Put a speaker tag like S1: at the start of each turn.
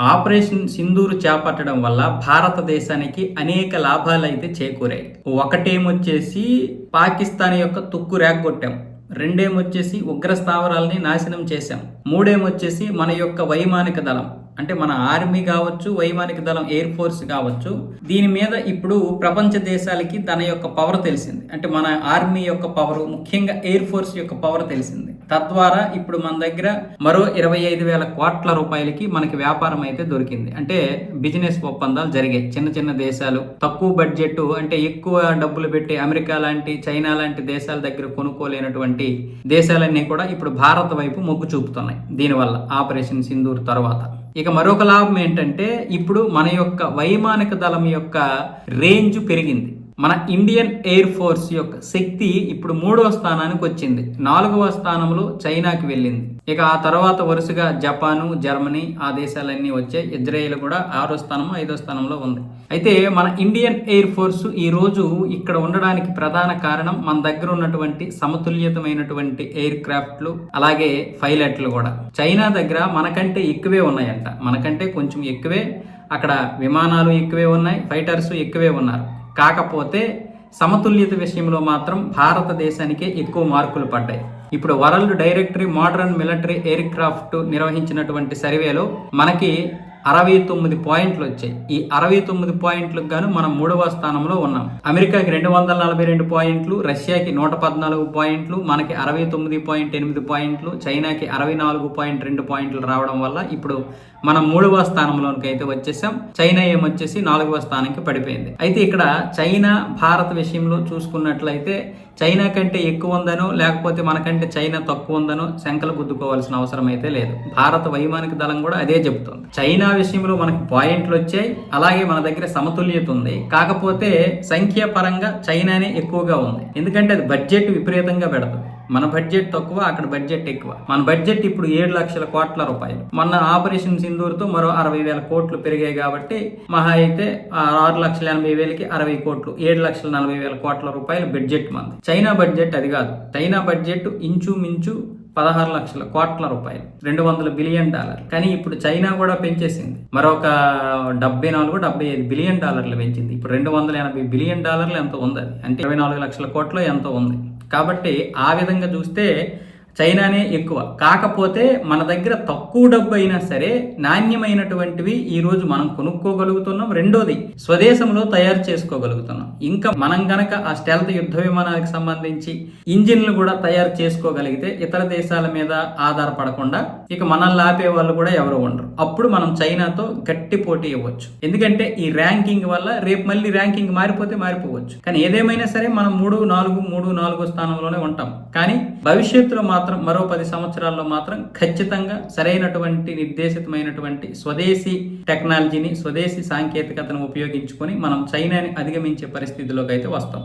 S1: Operation Sindoor చేపట్టడం వల్ల భారతదేశానికి అనేక లాభాలు అయితే చేకూరాయి. ఒకటేమొచ్చేసి పాకిస్తాన్ యొక్క తుక్కు రేగొట్టాం. రెండేమొచ్చేసి ఉగ్ర స్థావరాలని నాశనం చేశాం. మూడేమొచ్చేసి మన యొక్క వైమానిక దళం. అంటే మన ఆర్మీ కావచ్చు వైమానిక దళం ఎయిర్ ఫోర్స్ కావచ్చు దీని మీద ఇప్పుడు ప్రపంచ దేశాలకి తన యొక్క పవర్ తెలిసింది. అంటే మన ఆర్మీ యొక్క పవర్ ముఖ్యంగా ఎయిర్ ఫోర్స్ యొక్క పవర్ తెలిసింది. తద్వారా ఇప్పుడు మన దగ్గర మరో ఇరవై ఐదు వేల కోట్ల రూపాయలకి మనకి వ్యాపారం అయితే దొరికింది. అంటే బిజినెస్ ఒప్పందాలు జరిగాయి. చిన్న చిన్న దేశాలు తక్కువ బడ్జెట్ అంటే ఎక్కువ డబ్బులు పెట్టి అమెరికా లాంటి చైనా లాంటి దేశాల దగ్గర కొనుక్కోలేనటువంటి దేశాలన్నీ కూడా ఇప్పుడు భారత్ వైపు మొగ్గు చూపుతున్నాయి. దీనివల్ల ఆపరేషన్ సింధూర్ తర్వాత. ఇక మరొక లాభం ఏంటంటే ఇప్పుడు మన యొక్క వైమానిక దళం యొక్క రేంజ్ పెరిగింది. మన ఇండియన్ ఎయిర్ ఫోర్స్ యొక్క శక్తి ఇప్పుడు మూడవ స్థానానికి వచ్చింది. నాలుగవ స్థానంలో చైనాకి వెళ్ళింది. ఇక ఆ తర్వాత వరుసగా జపాను జర్మనీ ఆ దేశాలన్నీ వచ్చాయి ఇజ్రాయెల్ కూడా ఆరో స్థానము ఐదో స్థానంలో ఉంది. అయితే మన ఇండియన్ ఎయిర్ ఫోర్స్ ఈ రోజు ఇక్కడ ఉండడానికి ప్రధాన కారణం మన దగ్గర ఉన్నటువంటి సమతుల్యతమైనటువంటి ఎయిర్ క్రాఫ్ట్లు అలాగే పైలట్లు కూడా. చైనా దగ్గర మనకంటే ఎక్కువే ఉన్నాయంట. మనకంటే కొంచెం ఎక్కువే అక్కడ విమానాలు ఎక్కువే ఉన్నాయి ఫైటర్స్ ఎక్కువే ఉన్నారు. కాకపోతే సమతుల్యత విషయంలో మాత్రం భారతదేశానికే ఎక్కువ మార్కులు పడ్డాయి. ఇప్పుడు world directory modern military aircraft నిర్వహించినటువంటి సర్వేలో మనకి అరవై తొమ్మిది పాయింట్లు వచ్చాయి. ఈ అరవై తొమ్మిది పాయింట్లకు గాను మనం మూడవ స్థానంలో ఉన్నాం. అమెరికాకి రెండు వందల నలభై రెండు పాయింట్లు రష్యాకి నూట పద్నాలుగు పాయింట్లు మనకి అరవై తొమ్మిది పాయింట్ ఎనిమిది పాయింట్లు చైనాకి అరవై నాలుగు పాయింట్ రెండు పాయింట్లు రావడం వల్ల ఇప్పుడు మనం మూడవ స్థానంలోనికి అయితే వచ్చేసాం. చైనా ఏమొచ్చేసి నాలుగవ స్థానానికి పడిపోయింది. అయితే ఇక్కడ చైనా భారత్ విషయంలో చూసుకున్నట్లయితే చైనా కంటే ఎక్కువ ఉందనో లేకపోతే మనకంటే చైనా తక్కువ ఉందనో శంకలు గుద్దుకోవాల్సిన అవసరం అయితే లేదు. భారత వైమానిక దళం కూడా అదే చెబుతుంది. చైనా విషయంలో మనకి పాయింట్లు వచ్చాయి అలాగే మన దగ్గర సమతుల్యత ఉంది. కాకపోతే సంఖ్యాపరంగా చైనానే ఎక్కువగా ఉంది. ఎందుకంటే అది బడ్జెట్ విపరీతంగా పెడుతుంది. మన బడ్జెట్ తక్కువ అక్కడ బడ్జెట్ ఎక్కువ. మన బడ్జెట్ ఇప్పుడు ఏడు లక్షల కోట్ల రూపాయలు. మొన్న ఆపరేషన్ సింధూర్తో మరో అరవై వేల కోట్లు పెరిగాయి కాబట్టి మహా అయితే ఆరు లక్షల ఎనభై వేలకి అరవై కోట్లు ఏడు లక్షల నలభై వేల కోట్ల రూపాయలు బడ్జెట్ మంది. చైనా బడ్జెట్ అది కాదు. చైనా బడ్జెట్ ఇంచుమించు పదహారు లక్షల కోట్ల రూపాయలు. రెండు వందల బిలియన్ డాలర్ కానీ ఇప్పుడు చైనా కూడా పెంచేసింది. మరొక డెబ్బై నాలుగు డెబ్బై ఐదు బిలియన్ డాలర్లు పెంచింది. ఇప్పుడు రెండు వందల ఎనభై బిలియన్ డాలర్లు ఎంత ఉంది అంటే ఇరవై నాలుగు లక్షల కోట్లు ఎంతో ఉంది? కాబట్టి ఆ విధంగా చూస్తే చైనానే ఎక్కువ. కాకపోతే మన దగ్గర తక్కువ డబ్బు అయినా సరే నాణ్యమైనటువంటివి ఈరోజు మనం కొనుక్కోగలుగుతున్నాం. రెండోది స్వదేశంలో తయారు చేసుకోగలుగుతున్నాం. ఇంకా మనం గనక ఆ స్టెల్త్ యుద్ధ విమానాలకు సంబంధించి ఇంజిన్లు కూడా తయారు చేసుకోగలిగితే ఇతర దేశాల మీద ఆధారపడకుండా ఇక మనల్ని ఆపే వాళ్ళు కూడా ఎవరు ఉండరు. అప్పుడు మనం చైనాతో గట్టి పోటీ ఇవ్వచ్చు. ఎందుకంటే ఈ ర్యాంకింగ్ వల్ల రేపు మళ్ళీ ర్యాంకింగ్ మారిపోతే మారిపోవచ్చు. కానీ ఏదేమైనా సరే మనం మూడు నాలుగు మూడు నాలుగు స్థానంలోనే ఉంటాం. కానీ భవిష్యత్తులో మాత్రం మరో పది సంవత్సరాల్లో మాత్రం ఖచ్చితంగా సరైనటువంటి నిర్దేశితమైనటువంటి స్వదేశీ టెక్నాలజీని స్వదేశీ సాంకేతికతను ఉపయోగించుకొని మనం చైనాని అధిగమించే పరిస్థితిలోకి అయితే వస్తాం.